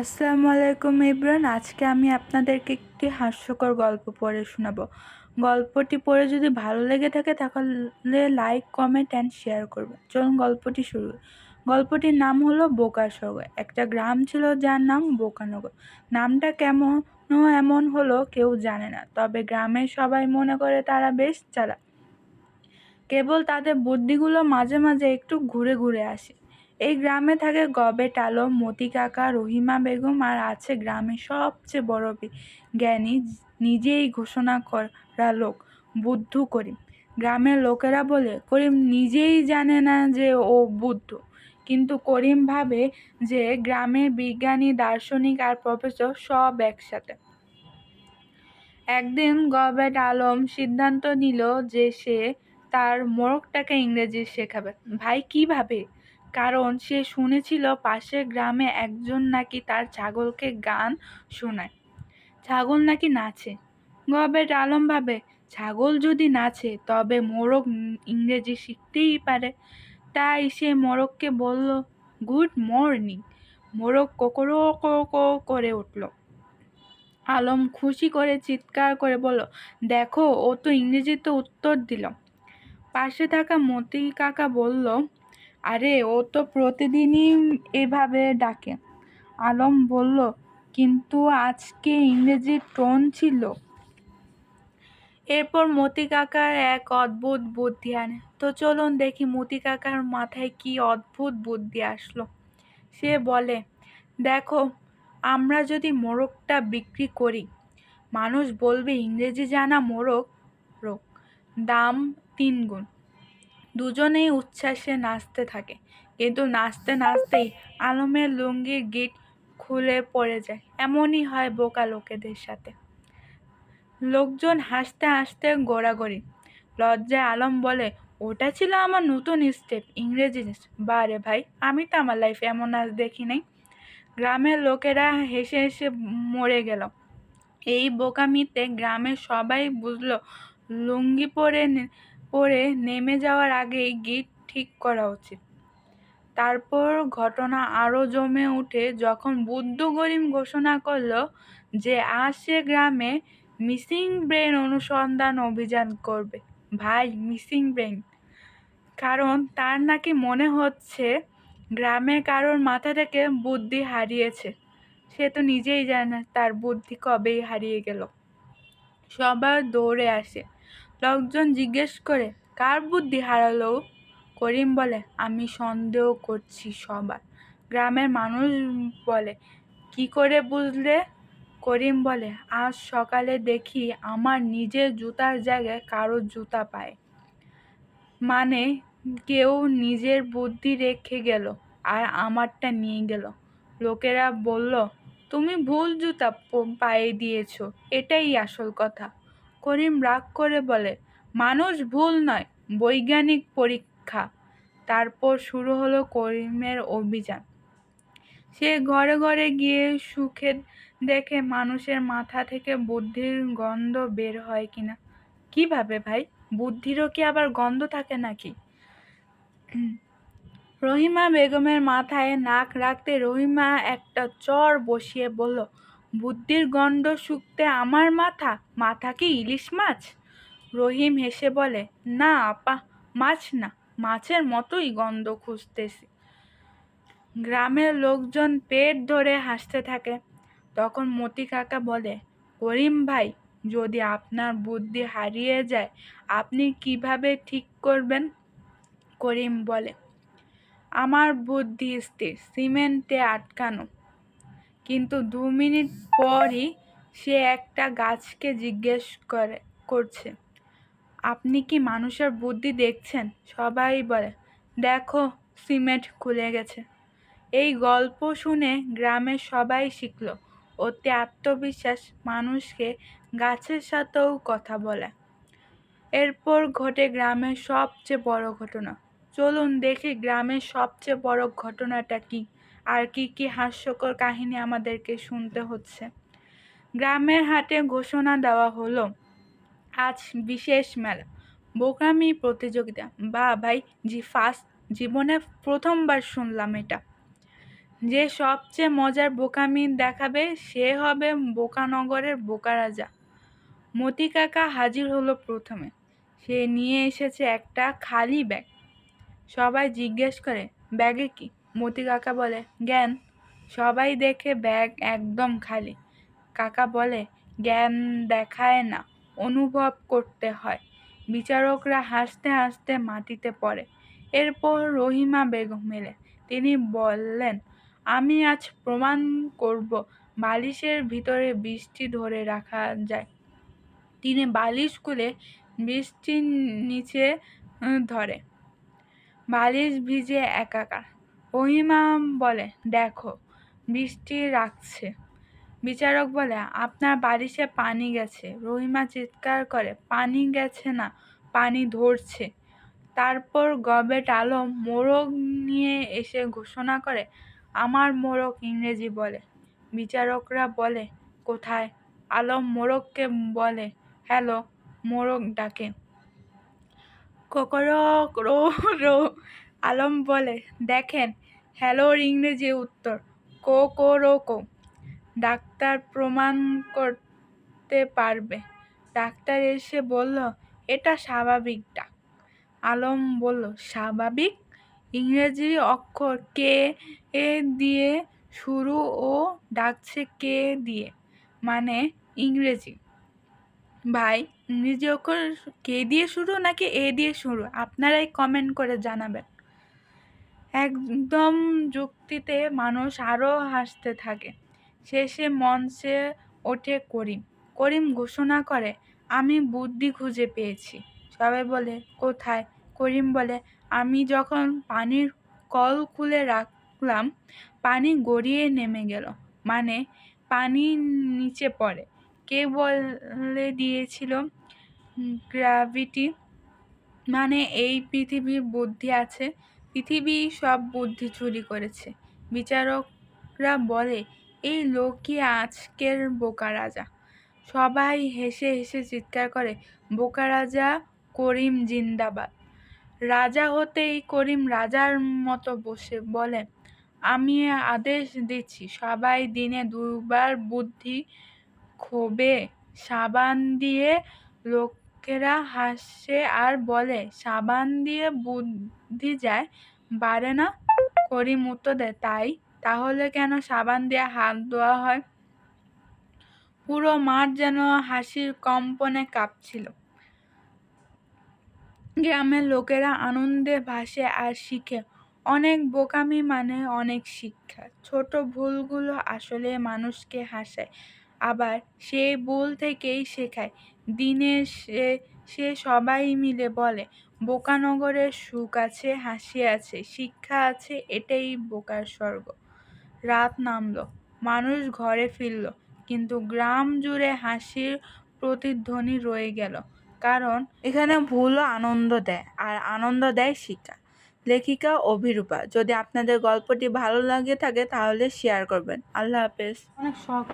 আসসালামু আলাইকুম ইব্রান। আজকে আমি আপনাদেরকে একটি হাস্যকর গল্প পড়ে শোনাবো। গল্পটি পড়ে যদি ভালো লেগে থাকে, তাহলে লাইক, কমেন্ট অ্যান্ড শেয়ার করবেন। চলুন গল্পটি শুরু। গল্পটির নাম হলো বোকাসগর একটা গ্রাম ছিল যার নাম বোকানগর নামটা কেমন এমন হলো কেউ জানে না, তবে গ্রামের সবাই মনে করে তারা বেশ চালাক। কেবল তাদের বুদ্ধিগুলো মাঝে মাঝে একটু ঘুরে ঘুরে আসে। এই গ্রামে থাকে গবেট আলম মতি কাকা, রহিমা বেগম আর আছে গ্রামের সবচেয়ে বড় জ্ঞানী, নিজেই ঘোষণা করা লোক, বুদ্ধু করিম। গ্রামের লোকেরা বলে, করিম নিজেই জানে না যে ও বুদ্ধ। কিন্তু করিম ভাবে যে গ্রামের বিজ্ঞানী, দার্শনিক আর প্রফেসর সব একসাথে। একদিন গবেট আলম সিদ্ধান্ত নিল যে সে তার মোরগটাকে ইংরেজি শেখাবে। ভাই কীভাবে কারণ সে শুনেছিল পাশের গ্রামে একজন নাকি তার ছাগলকে গান শোনায়। ছাগল নাকি নাচে। গবেট আলম ভাবে, ছাগল যদি নাচে, তবে মোরগ ইংরেজি শিখতেই পারে। তাই সে মোরগকে বলল, গুড মর্নিং। মোরগ কোকরো কো করে উঠল। আলম খুশি করে চিৎকার করে বলল, দেখো, ও তো ইংরেজিতে উত্তর দিল। পাশে থাকা মতি কাকা বলল আরে, ও তো প্রতিদিনই এভাবে ডাকে। আলম বলল, কিন্তু আজকে ইংরেজির টোন ছিল। এরপর মতি কাকার এক অদ্ভুত বুদ্ধি আনে। তো চলুন দেখি মতি কাকার মাথায় কি অদ্ভুত বুদ্ধি আসলো। সে বলে, দেখো, আমরা যদি মোরগটা বিক্রি করি, মানুষ বলবে ইংরেজি জানা মোরগ, রোগ, দাম তিন গুণ। দুজনেই উচ্ছ্বাসে নাচতে থাকে। কিন্তু নাচতে নাচতেই আলমের লুঙ্গির গিট খুলে পড়ে যায়। এমনই হয় বোকা লোকেদের সাথে। লোকজন হাসতে হাসতে গোড়াগড়ি। লজ্জায় আলম বলে, ওটা ছিল আমার নতুন স্টেপ, ইংরেজি বারে ভাই, আমি তো আমার লাইফে এমন নাচ দেখি নাই। গ্রামের লোকেরা হেসে হেসে মরে গেল। এই বোকামিতে গ্রামের সবাই বুঝলো, লুঙ্গি পরে পরে নেমে যাওয়ার আগেই গিট ঠিক করা উচিত। তারপর ঘটনা আরও জমে উঠে যখন বুদ্ধ গরিম ঘোষণা করল যে আজ সে গ্রামে মিসিং ব্রেন অনুসন্ধান অভিযান করবে। ভাই, মিসিং ব্রেন কারণ তার নাকি মনে হচ্ছে গ্রামে কারোর মাথা থেকে বুদ্ধি হারিয়েছে। সে তো নিজেই জানে তার বুদ্ধি কবেই হারিয়ে গেল। সবার দৌড়ে আসে। লোকজন জিজ্ঞেস করে, কার বুদ্ধি হারালো? করিম বলে, আমি সন্দেহ করছি সবার। গ্রামের মানুষ বলে, কি করে বুঝলে? করিম বলে, আজ সকালে দেখি আমার নিজের জুতার জায়গায় কারোর জুতা পায়। মানে কেউ নিজের বুদ্ধি রেখে গেল আর আমারটা নিয়ে গেল। লোকেরা বলল, তুমি ভুল জুতা পায়ে দিয়েছ। এটাই আসল কথা। করিম রাগ করে বলে, মানুষ ভুল নয়, বৈজ্ঞানিক পরীক্ষা। তারপর শুরু হলো করিমের অভিযান। সে ঘরে ঘরে গিয়ে সুখে দেখে মানুষের মাথা থেকে বুদ্ধির গন্ধ বের হয় কিনা। কীভাবে ভাই? বুদ্ধিরও কি আবার গন্ধ থাকে নাকি? রহিমা বেগমের মাথায় নাক রাখতে রহিমা একটা চর বসিয়ে বলল বুদ্ধির গন্ধ শুকতে আমার মাথা মাথা কি ইলিশ মাছ? রহিম হেসে বলে, না, আপা, মাছ না, মাছের মতোই গন্ধ খুঁজতেছি। গ্রামের লোকজন পেট ধরে হাসতে থাকে। তখন মতি কাকা বলে, করিম ভাই, যদি আপনার বুদ্ধি হারিয়ে যায়, আপনি কীভাবে ঠিক করবেন? করিম বলে, আমার বুদ্ধি স্থির, সিমেন্টে আটকানো। কিন্তু দু মিনিট পরই সে একটা গাছকে জিজ্ঞেস করে, করছে, আপনি কি মানুষের বুদ্ধি দেখছেন? সবাই বলে, দেখো, সিমেন্ট খুলে গেছে। এই গল্প শুনে গ্রামের সবাই শিখল, অতি আত্মবিশ্বাস মানুষকে গাছের সাথেও কথা বলে। এরপর ঘটে গ্রামের সবচেয়ে বড় ঘটনা। চলুন দেখি গ্রামের সবচেয়ে বড় ঘটনাটা কি? আর কি কি হাস্যকর কাহিনী আমাদেরকে শুনতে হচ্ছে। গ্রামের হাটে ঘোষণা দেওয়া হলো, আজ বিশেষ মেলা, বোকামি প্রতিযোগিতা। বা ভাই, জি ফার্স্ট, জীবনে প্রথমবার শুনলাম এটা। যে সবচেয়ে মজার বোকামি দেখাবে, সে হবে বোকানগরের বোকা রাজা। মতি কাকা হাজির হলো প্রথমে। সে নিয়ে এসেছে একটা খালি ব্যাগ। সবাই জিজ্ঞেস করে, ব্যাগে কি? মতি কাকা বলে, জ্ঞান, সবাই দেখে ব্যাগ একদম খালি। কাকা বলে, জ্ঞান দেখায় না, অনুভব করতে হয়। বিচারকরা হাসতে হাসতে মাটিতে পড়ে। এরপর রহিমা বেগম এলেন তিনি বললেন, আমি আজ প্রমাণ করব, বালিশের ভিতরে বৃষ্টি ধরে রাখা যায়। তিনি বালিশ খুলে বৃষ্টির নিচে ধরে। বালিশ ভিজে একাকার। রহিমা বলে, দেখো, বৃষ্টি রাখছে। বিচারক বলে, আপনার বালিশে পানি গেছে। রহিমা চিৎকার করে, পানি গেছে না, পানি ধরছে। তারপর গবেট আলম মোরগ নিয়ে এসে ঘোষণা করে, আমার মোরগ ইংরেজি বলে। বিচারকরা বলে, কোথায়? আলম মোরগকে বলে, হ্যালো মোরগ ডাকে। কোকরক রো রো, আলম বলে, দেখেন হ্যালোর ইংরেজি উত্তর। কো কো, রো, কো। ডাক্তার প্রমাণ করতে পারবে। ডাক্তার এসে বলল, এটা স্বাভাবিক, ডাক। আলম বলল, স্বাভাবিক? ইংরেজি অক্ষর কে, এ দিয়ে শুরু ও ডাকছে কে দিয়ে মানে ইংরেজি। ভাই, ইংরেজি অক্ষর কে দিয়ে শুরু নাকি এ দিয়ে শুরু? আপনারাই কমেন্ট করে জানাবেন। একদম যুক্তিতে মানুষ আরও হাসতে থাকে। শেষে মঞ্চে ওঠে করিম। করিম ঘোষণা করে, আমি বুদ্ধি খুঁজে পেয়েছি। সবাই বলে, কোথায়? করিম বলে, আমি যখন পানির কল খুলে রাখলাম, পানি গড়িয়ে নেমে গেল। মানে পানি নিচে পড়ে। কে বলে দিয়েছিল গ্র্যাভিটি মানে এই পৃথিবীর বুদ্ধি আছে। পৃথিবী সব বুদ্ধি চুরি করেছে। বিচারকরা বলে, এই লোকই আজকের বোকা রাজা। সবাই হেসে হেসে চিৎকার করে, বোকা রাজা করিম জিন্দাবাদ। রাজা হতেই করিম রাজার মতো বসে। বলে, আমি আদেশ দিচ্ছি, সবাই দিনে দুবার বুদ্ধি খোবে সাবান দিয়ে লোকেরা হাসে আর বলে, সাবান দিয়ে বুদ্ধি যায়? বাড়ে না করিম উত্তর দেয় তাই। তাহলে কেন সাবান দিয়ে হাত ধোয়া হয়? পুরো মাঠ যেন হাসির কম্পনে কাঁপছিল। গ্রামের লোকেরা আনন্দে ভাসে আর শিখে। অনেক বোকামি মানে অনেক শিক্ষা। ছোট ভুলগুলো আসলে মানুষকে হাসায়। আবার সেই ভুল থেকেই শেখায়। দিনে সে সে সবাই মিলে বলে বোকানগরের সুখ আছে, হাসি আছে, শিক্ষা আছে, এটাই বোকার স্বর্গ। রাত নামলো, মানুষ ঘরে ফিরল, কিন্তু গ্রাম জুড়ে হাসির প্রতিধ্বনি রয়ে গেল, কারণ এখানে ভুলও আনন্দ দেয়, আর আনন্দ দেয় শিক্ষা। লেখিকা অভিরূপা, যদি আপনাদের গল্পটি ভালো লাগে থাকে তাহলে শেয়ার করবেন। আল্লাহ হাফেজ। অনেক শখ